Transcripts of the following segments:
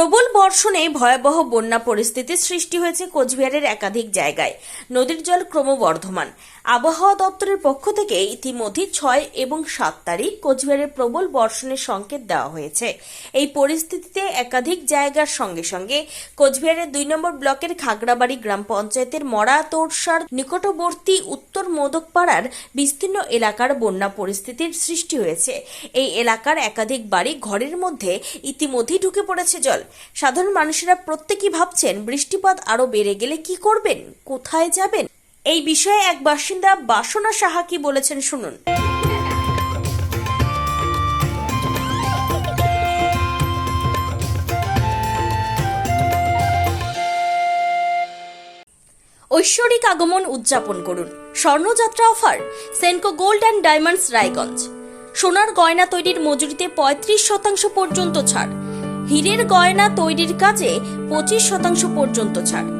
প্রবল বর্ষণে ভয়াবহ বন্যা পরিস্থিতির সৃষ্টি হয়েছে কোচবিহারের একাধিক জায়গায়। নদীর জল ক্রমবর্ধমান। আবহাওয়া দপ্তরের পক্ষ থেকে ইতিমধ্যে ছয় এবং সাত তারিখ কোচবিহারের প্রবল বর্ষণের সংকেত দেওয়া হয়েছে। এই পরিস্থিতিতে একাধিক জায়গার সঙ্গে সঙ্গে কোচবিহারের দুই নম্বর ব্লকের খাগড়াবাড়ি গ্রাম পঞ্চায়েতের মরা তোরসার নিকটবর্তী উত্তর মোদকপাড়ার বিস্তীর্ণ এলাকার বন্যা পরিস্থিতির সৃষ্টি হয়েছে। এই এলাকার একাধিক বাড়ি ঘরের মধ্যে ইতিমধ্যেই ঢুকে পড়েছে জল। সাধারণ মানুষেরা প্রত্যেকেই ভাবছেন, বৃষ্টিপাত আরও বেড়ে গেলে কি করবেন? কোথায় যাবেন? এই বিষয়ে এক বাসিন্দা বাসনা সাহা কি বলেছেন শুনুন। ঐশ্বরিক আগমন উদযাপন করুন। স্বর্ণযাত্রা offer, Senco gold and diamonds Raiganj. সোনার গয়না তৈরির মজুরিতে পঁয়ত্রিশ শতাংশ পর্যন্ত ছাড়। হীরের গয়না তৈরির কাজে পঁচিশ শতাংশ পর্যন্ত ছাড়।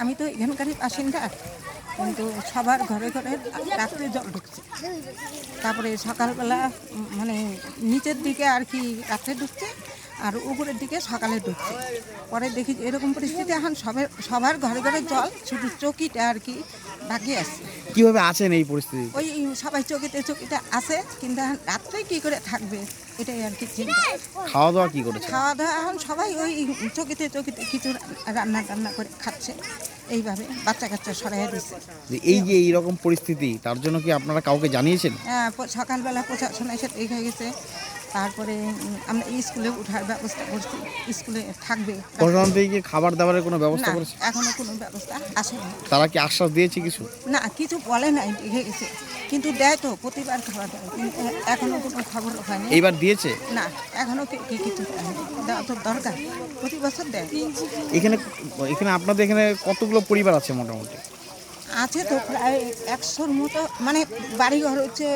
আমি তো এখানকারই বাসিন্দা, কিন্তু সবার ঘরে ঘরে রাত্রে জল ঢুকছে। তারপরে সকালবেলা মানে নিচের দিকে আর কি রাত্রে ঢুকছে আর উপরের দিকে সকালে ঢুকছে। পরে দেখি এরকম পরিস্থিতি এখন সবার সবার ঘরে ঘরে জল শুধু চকিটা আর কি বাকি আছে। কীভাবে আছেন এই পরিস্থিতি? ওই সবাই চকিতে চকিতে আছে কিন্তু এখন রাত্রে কী করে থাকবে এটাই আর কি চিন্তা। খাওয়া দাওয়া কি করেছে খাওয়া দাওয়া এখন সবাই ওই চকিতে চকিতে কিছু রান্না টান্না করে খাচ্ছে। এইভাবে বাচ্চা কাচ্চা সরাই দিচ্ছে যে এই যে এই রকম পরিস্থিতি তার জন্য কি আপনারা কাউকে জানিয়েছেন? হ্যাঁ, সকালবেলা প্রশাসন এসে দেখে গেছে। তারপরে আমরা স্কুলে উঠার ব্যবস্থা করছি স্কুলে থাকবে। প্রশাসন থেকে কি খাবার দাবারের কোনো ব্যবস্থা করেছে? এখনও কোনো ব্যবস্থা আসেনি। তারা কি আশ্বাস দিয়েছে কিছু? না কিছু বলে নাই দেখে গেছে। কিন্তু দেয় তো প্রতিবার খাবার দেয় কিন্তু এখনও কোনো খবর হয়নি। এইবার দিয়েছে? না এখনও কিছু দেওয়া তো দরকার প্রতি বছর দেয়। এখানে এখানে আপনাদের এখানে কতগুলো পরিবার আছে মোটামুটি? আছে তো প্রায় একশোর মতো মানে বাড়িঘর হচ্ছে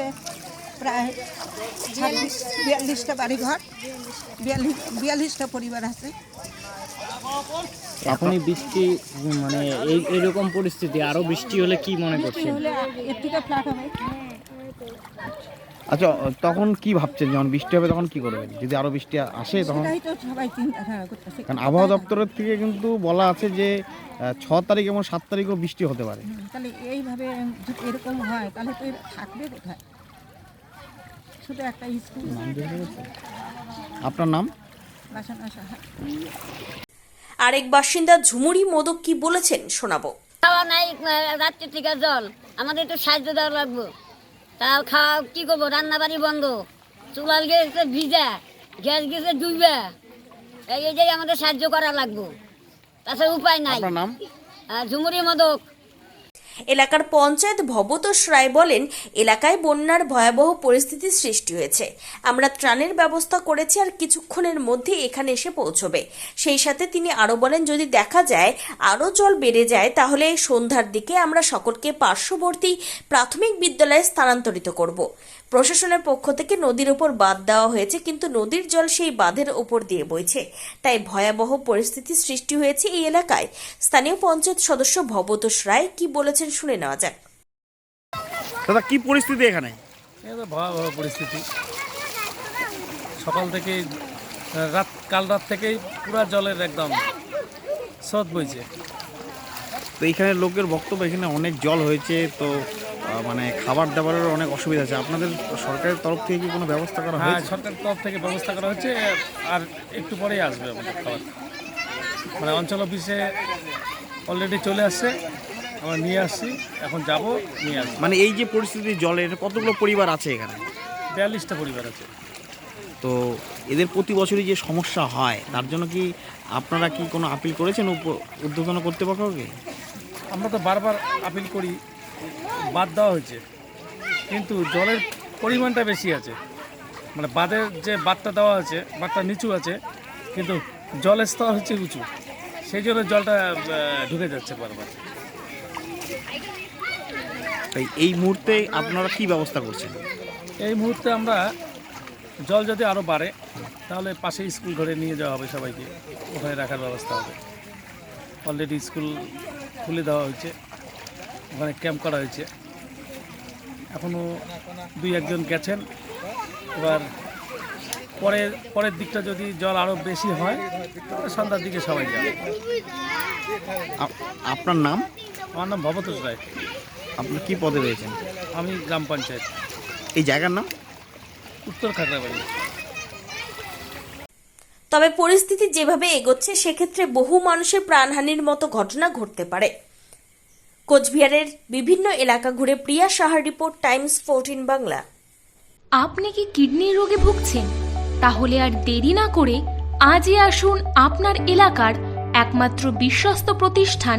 প্রায় ছাব্বিশ বিয়াল্লিশটা বাড়িঘর বিয়াল্লিশ বিয়াল্লিশটা পরিবার আছে। এখনই বৃষ্টি মানে এই এরকম পরিস্থিতি আরও বৃষ্টি হলে কি মনে করছেন? এর থেকে ফ্ল্যাট হবে। আচ্ছা তখন কি ভাবছেন যখন বৃষ্টি হবে তখন কি করবেন? যদি আরও বৃষ্টি আসে তখন? করতেছে। কারণ আবহাওয়া দপ্তরের থেকে কিন্তু বলা আছে যে ছ তারিখ এবং সাত তারিখও বৃষ্টি হতে পারে। তাহলে এইভাবে এরকম হয় তাহলে তো থাকবে কোথায়? শুধু একটা স্কুল। আপনার নাম? আরেক বাসিন্দা ঝুমুরি মোদক কি বলেছেন শোনাবো। খাওয়া নাই রাত্রি থেকে জল। আমাদের একটু সাহায্য দেওয়া লাগবো। তাও খাওয়া কি করব রান্না বাড়ি বন্ধ। চুলাল গেছে ভিজা গ্যাস গেছে ডুবা। এই এটাই আমাদের সাহায্য করা লাগবো। তাছাড়া উপায় নাই। নাম? ঝুমুরি মদক। এলাকার পঞ্চায়েত ভবতোষ রায় বলেন, এলাকায় বন্যার ভয়াবহ পরিস্থিতি সৃষ্টি হয়েছে। আমরা ত্রাণের ব্যবস্থা করেছি আর কিছুক্ষণের মধ্যে এখানে এসে পৌঁছবে। সেই সাথে তিনি আরও বলেন, যদি দেখা যায় আরও জল বেড়ে যায়, তাহলে সন্ধ্যার দিকে আমরা সকলকে পার্শ্ববর্তী প্রাথমিক বিদ্যালয়ে স্থানান্তরিত করব। প্রশাসনের পক্ষ থেকে নদীর ওপর বাঁধ দেওয়া হয়েছে, কিন্তু নদীর জল সেই বাঁধের ওপর দিয়ে বইছে। তাই ভয়াবহ পরিস্থিতির সৃষ্টি হয়েছে এই এলাকায়। স্থানীয় পঞ্চায়েত সদস্য ভবতোষ রায় কি বলেছেন শুনে নেওয়া যাক। দাদা কি পরিস্থিতি এখানে? এই ভয়াবহ পরিস্থিতি। সকাল থেকে রাত কাল রাত থেকেই পুরা জলের একদম স্রোত বইছে। তো এখানে লোকের বক্তব্য এখানে অনেক জল হয়েছে তো মানে খাবার দাবারের অনেক অসুবিধা আছে। আপনাদের সরকারের তরফ থেকে কি কোনো ব্যবস্থা করা হ্যাঁ সরকারের তরফ থেকে ব্যবস্থা করা হচ্ছে আর একটু পরেই আসবে আমাদের খাবার। মানে অঞ্চল অফিসে অলরেডি চলে আসছে। আমরা নিয়ে আসছি এখন যাব নিয়ে আসছি মানে এই যে পরিস্থিতি জলের কতগুলো পরিবার আছে এখানে? বিয়াল্লিশটা পরিবার আছে। তো এদের প্রতি বছরই যে সমস্যা হয় তার জন্য কি আপনারা কি কোনো আপিল করেছেন উপ- ঊর্ধ্বতন কর্তৃপক্ষকে আমরা তো বারবার আপিল করি বাদ দেওয়া হয়েছে। কিন্তু জলের পরিমাণটা বেশি আছে। মানে বাঁধের যে বাঁধটা দেওয়া আছে বাঁধটা নিচু আছে কিন্তু জলের স্তর হচ্ছে উঁচু। সেই জন্য জলটা ঢুকে যাচ্ছে বারবার। তাই এই মুহূর্তে আপনারা কি ব্যবস্থা করছেন? এই মুহূর্তে আমরা জল যদি আরও বাড়ে তাহলে পাশে স্কুল ঘরে নিয়ে যাওয়া হবে সবাইকে। ওখানে রাখার ব্যবস্থা হবে। অলরেডি স্কুল খুলে দেওয়া হয়েছে। ওখানে ক্যাম্প করা হয়েছে। এখনও দুই একজন গেছেন। এবার পরের পরের দিকটা যদি জল আরও বেশি হয় তাহলে সন্ধ্যার দিকে সবাই যাবে। আপ- আপনার নাম? আমার নাম ভবতোষ রায়। আপনি কি পদে রয়েছেন? আমি গ্রাম পঞ্চায়েত। এই জায়গার নাম? উত্তর খাগড়াবাড়ি। তবে পরিস্থিতি যেভাবে এগোচ্ছে সেক্ষেত্রে বহু মানুষের প্রাণহানির মতো ঘটনা ঘটতে পারে। কোচবিহারের বিভিন্ন এলাকা ঘুরে প্রিয়া সাহার রিপোর্ট টাইমস ফোরটিন বাংলা। আপনি কি কিডনির রোগে ভুগছেন? তাহলে আর দেরি না করে আজই আসুন আপনার এলাকার একমাত্র বিশ্বস্ত প্রতিষ্ঠান